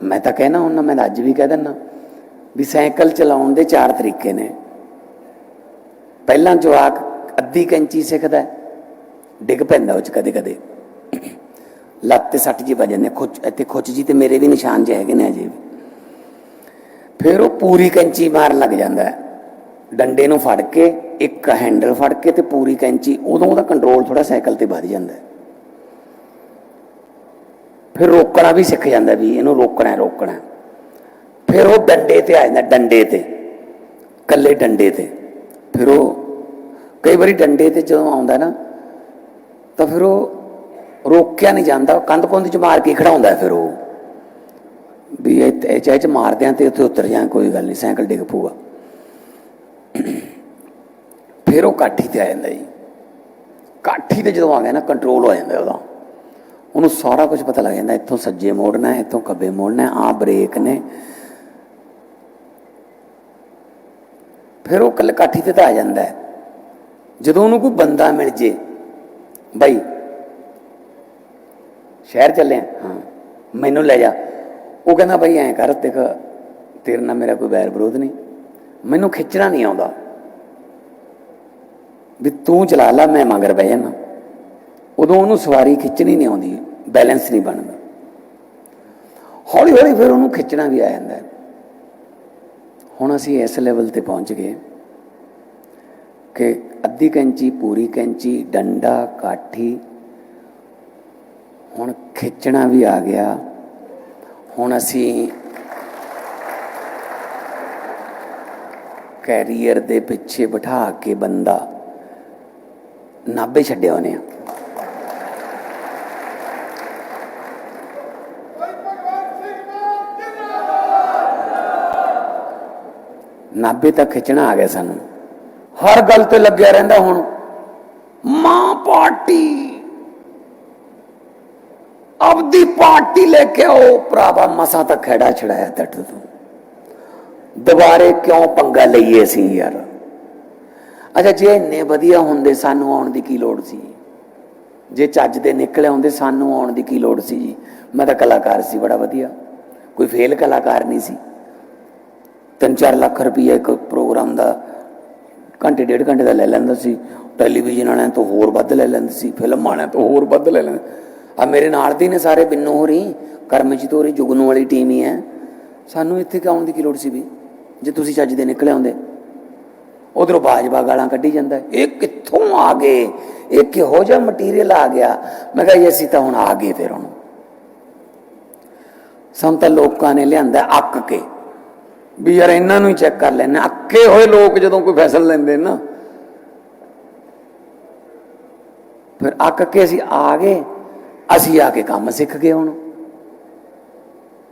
ਮੈਂ ਤਾਂ ਕਹਿਣਾ ਹੁੰਦਾ ਮੈਂ ਤਾਂ ਅੱਜ ਵੀ ਕਹਿ ਦਿੰਦਾ ਵੀ ਸਾਈਕਲ ਚਲਾਉਣ ਦੇ ਚਾਰ ਤਰੀਕੇ ਨੇ। ਪਹਿਲਾਂ ਜਵਾਕ ਅੱਧੀ ਕੈਂਚੀ ਸਿੱਖਦਾ ਡਿੱਗ ਪੈਂਦਾ ਉਹ ਚ ਕਦੇ ਕਦੇ ਲੱਤ ਤੇ ਸੱਟ ਜੀ ਵਜਨ ਨੇ ਖੁੱਚ, ਇੱਥੇ ਖੁੱਚ ਜੀ ਤੇ ਮੇਰੇ ਵੀ ਨਿਸ਼ਾਨ ਜਿਹੇ ਹੈਗੇ ਨੇ ਅਜੇ ਵੀ। ਫਿਰ ਉਹ ਪੂਰੀ ਕੈਂਚੀ ਮਾਰਨ ਲੱਗ ਜਾਂਦਾ ਡੰਡੇ ਨੂੰ ਫੜ ਕੇ, ਇੱਕ ਹੈਂਡਲ ਫੜ ਕੇ ਤੇ ਪੂਰੀ ਕੈਂਚੀ ਉਦੋਂ ਉਹਦਾ ਕੰਟਰੋਲ ਥੋੜਾ ਸਾਈਕਲ ਤੇ ਵੱਧ ਜਾਂਦਾ ਹੈ। ਫਿਰ ਰੋਕਣਾ ਵੀ ਸਿੱਖ ਜਾਂਦਾ ਵੀ ਇਹਨੂੰ ਰੋਕਣਾ ਰੋਕਣਾ ਫਿਰ ਉਹ ਡੰਡੇ ਤੇ ਆ ਜਾਂਦਾ, ਡੰਡੇ ਤੇ ਕੱਲੇ ਡੰਡੇ ਤੇ। ਫਿਰ ਉਹ ਕਈ ਵਾਰੀ ਡੰਡੇ ਤੇ ਜਦੋਂ ਆਉਂਦਾ ਨਾ, ਤਾਂ ਫਿਰ ਉਹ ਰੋਕਿਆ ਨਹੀਂ ਜਾਂਦਾ ਕੰਧ ਕੁੰਧ ਚ ਮਾਰ ਕੇ ਖੜਾਉਂਦਾ ਫਿਰ ਉਹ। ਵੀ ਇਹ ਚਾਹੇ ਚ ਮਾਰਦੇ ਆ ਤੇ ਉੱਥੇ ਉਤਰ ਜਾਂ ਕੋਈ ਗੱਲ ਨਹੀਂ, ਸਾਈਕਲ ਡਿੱਗ ਪੂਗਾ ਫਿਰ ਉਹ ਕਾਠੀ ਤੇ ਆ ਜਾਂਦਾ ਜੀ। ਕਾਠੀ ਤੇ ਜਦੋਂ ਆ ਗਿਆ ਨਾ ਕੰਟਰੋਲ ਹੋ ਜਾਂਦਾ ਉਹਦਾ। ਉਹਨੂੰ ਸਾਰਾ ਕੁਝ ਪਤਾ ਲੱਗ ਜਾਂਦਾ, ਇੱਥੋਂ ਸੱਜੇ ਮੋੜਨਾ ਹੈ ਇੱਥੋਂ ਖੱਬੇ ਮੋੜਨਾ ਹੈ ਆ ਬ੍ਰੇਕ ਨੇ। ਫਿਰ ਉਹ ਕੱਲ ਕਾਠੀ ਤੇ ਤਾਂ ਆ ਜਾਂਦਾ ਹੈ। ਜਦੋਂ ਉਹਨੂੰ ਕੋਈ ਬੰਦਾ ਮਿਲ ਜੇ, ਬਾਈ, ਸ਼ਹਿਰ ਚੱਲੇ ਹਾਂ, ਮੈਨੂੰ ਲੈ ਜਾ। ਉਹ ਕਹਿੰਦਾ, ਬਾਈ, ਐਂ ਕਰ, ਦੇਖ, ਤੇਰੇ ਨਾਲ ਮੇਰਾ ਕੋਈ ਵੈਰ ਵਿਰੋਧ ਨਹੀਂ। ਮੈਨੂੰ ਖਿੱਚਣਾ ਨਹੀਂ ਆਉਂਦਾ। ਵੀ ਤੂੰ ਚਲਾ ਲਾ, ਮੈਂ ਮਗਰ ਬਹਿ ਜਾਣਾ ਉਦੋਂ ਉਹਨੂੰ ਸਵਾਰੀ ਖਿੱਚਣੀ ਨਹੀਂ ਆਉਂਦੀ। ਬੈਲੈਂਸ ਨਹੀਂ ਬਣਦਾ। ਹੌਲੀ ਹੌਲੀ ਫਿਰ ਉਹਨੂੰ ਖਿੱਚਣਾ ਵੀ ਆ ਜਾਂਦਾ। ਹੁਣ ਅਸੀਂ ਇਸ ਲੈਵਲ ਤੇ ਪਹੁੰਚ ਗਏ ਕਿ ਅੱਧੀ ਕੈਂਚੀ, ਪੂਰੀ ਕੈਂਚੀ, ਡੰਡਾ, ਕਾਠੀ, ਹੁਣ ਖਿੱਚਣਾ ਵੀ ਆ ਗਿਆ। ਹੁਣ ਅਸੀਂ ਕੈਰੀਅਰ ਦੇ ਪਿੱਛੇ ਬਿਠਾ ਕੇ ਬੰਦਾ ਨਾਭੇ ਛੱਡਿਆ ਉਹਨੇ। ਨਾਭੇ ਤਾਂ ਖਿੱਚਣਾ ਆ ਗਿਆ ਸਾਨੂੰ। ਹਰ ਗੱਲ ਤੇ ਲੱਗਿਆ ਰਹਿੰਦਾ ਹੁਣ। ਮਾਂ ਪਾਰਟੀ। ਆਪਦੀ ਪਾਰਟੀ ਲੈ ਕੇ ਆਓ, ਭਰਾਵਾ ਮਸਾਂ ਤਾਂ ਖੜਾ ਛੜਾਇਆ ਟੱਟ ਤੋਂ। ਦੁਬਾਰੇ ਕਿਉਂ ਪੰਗਾ ਲਈਏ ਸੀ ਯਾਰ? ਅੱਛਾ, ਜੇ ਇੰਨੇ ਵਧੀਆ ਹੁੰਦੇ, ਸਾਨੂੰ ਆਉਣ ਦੀ ਕੀ ਲੋੜ ਸੀ? ਜੇ ਚੱਜ ਦੇ ਨਿਕਲੇ ਹੁੰਦੇ, ਸਾਨੂੰ ਆਉਣ ਦੀ ਕੀ ਲੋੜ ਸੀ ਜੀ? ਮੈਂ ਤਾਂ ਕਲਾਕਾਰ ਸੀ, ਬੜਾ ਵਧੀਆ। ਕੋਈ ਫੇਲ ਕਲਾਕਾਰ ਨਹੀਂ ਸੀ। 3-4 ਲੱਖ ਰੁਪਈਆ ਇੱਕ ਪ੍ਰੋਗਰਾਮ ਦਾ, ਘੰਟੇ, ਡੇਢ ਘੰਟੇ ਦਾ ਲੈ ਲੈਂਦਾ ਸੀ। ਟੈਲੀਵਿਜ਼ਨ ਵਾਲਿਆਂ ਤੋਂ ਹੋਰ ਵੱਧ ਲੈ ਲੈਂਦੇ ਸੀ, ਫਿਲਮ ਵਾਲਿਆਂ ਤੋਂ ਹੋਰ ਵੱਧ ਲੈ ਲੈਂਦੇ। ਆ ਮੇਰੇ ਨਾਲ ਦੇ ਨੇ ਸਾਰੇ ਬਿੰਨੂ ਹੋਰੀ, ਕਰਮਜੀਤ ਹੋਰੀ, ਜੁਗਨੂ ਵਾਲੀ ਟੀਮ ਹੀ ਹੈ। ਸਾਨੂੰ ਇੱਥੇ ਕਿਉਂ ਆਉਣ ਦੀ ਕੀ ਲੋੜ ਸੀ ਵੀ? ਜੇ ਤੁਸੀਂ ਚੱਜ ਦੇ ਨਿਕਲੇ ਆਉਂਦੇ। ਉਧਰੋਂ ਬਾਜਵਾ ਗਾਲਾਂ ਕੱਢੀ ਜਾਂਦਾ। ਇਹ ਕਿੱਥੋਂ ਆ ਗਏ? ਇਹ ਕਿਹੋ ਜਿਹਾ ਮਟੀਰੀਅਲ ਆ ਗਿਆ? ਮੈਂ ਕਿਹਾ ਜੀ, ਅਸੀਂ ਤਾਂ ਹੁਣ ਆ ਗਏ ਫਿਰ ਹੁਣ। ਸਾਨੂੰ ਤਾਂ ਲੋਕਾਂ ਨੇ ਲਿਆਂਦਾ ਅੱਕ ਕੇ। ਵੀ ਯਾਰ ਇਹਨਾਂ ਨੂੰ ਹੀ ਚੈੱਕ ਕਰ ਲੈਣਾ ਅੱਕੇ ਹੋਏ ਲੋਕ ਜਦੋਂ ਕੋਈ ਫੈਸਲਾ ਲੈਂਦੇ ਨਾ। ਫਿਰ ਅੱਕ ਕੇ ਅਸੀਂ ਆ ਗਏ। ਅਸੀਂ ਆ ਕੇ ਕੰਮ ਸਿੱਖ ਗਏ ਹੁਣ।